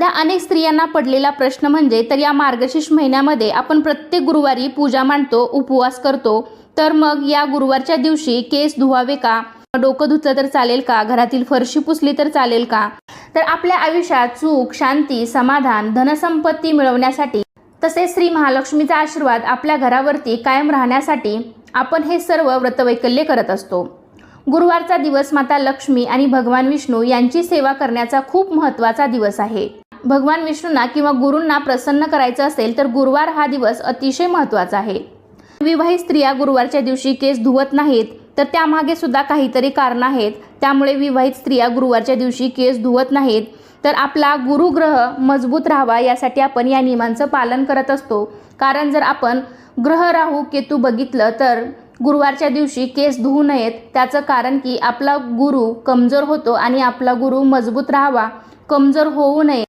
सध्या अनेक स्त्रियांना पडलेला प्रश्न म्हणजे तर या मार्गशीर्ष महिन्यामध्ये आपण प्रत्येक गुरुवारी पूजा मांडतो उपवास करतो. तर मग या गुरुवारच्या दिवशी केस धुवावे का? डोकं धुतलं तर चालेल का? घरातील फरशी पुसली तर चालेल का? तर आपल्या आयुष्यात सुख शांती समाधान धनसंपत्ती मिळवण्यासाठी तसेच श्री महालक्ष्मीचा आशीर्वाद आपल्या घरावरती कायम राहण्यासाठी आपण हे सर्व व्रतवैकल्य करत असतो. गुरुवारचा दिवस माता लक्ष्मी आणि भगवान विष्णू यांची सेवा करण्याचा खूप महत्त्वाचा दिवस आहे. भगवान विष्णूंना किंवा गुरूंना प्रसन्न करायचं असेल तर गुरुवार हा दिवस अतिशय महत्त्वाचा आहे. विवाहित स्त्रिया गुरुवारच्या दिवशी केस धुवत नाहीत तर त्यामागे सुद्धा काहीतरी कारण आहेत. त्यामुळे विवाहित स्त्रिया गुरुवारच्या दिवशी केस धुवत नाहीत तर आपला गुरुग्रह मजबूत राहावा यासाठी आपण या नियमांचं पालन करत असतो. कारण जर आपण ग्रह राहू केतू बघितलं तर गुरुवारच्या दिवशी केस धुवू नयेत. त्याचं कारण की आपला गुरु कमजोर होतो आणि आपला गुरु मजबूत राहावा कमजोर होऊ नये.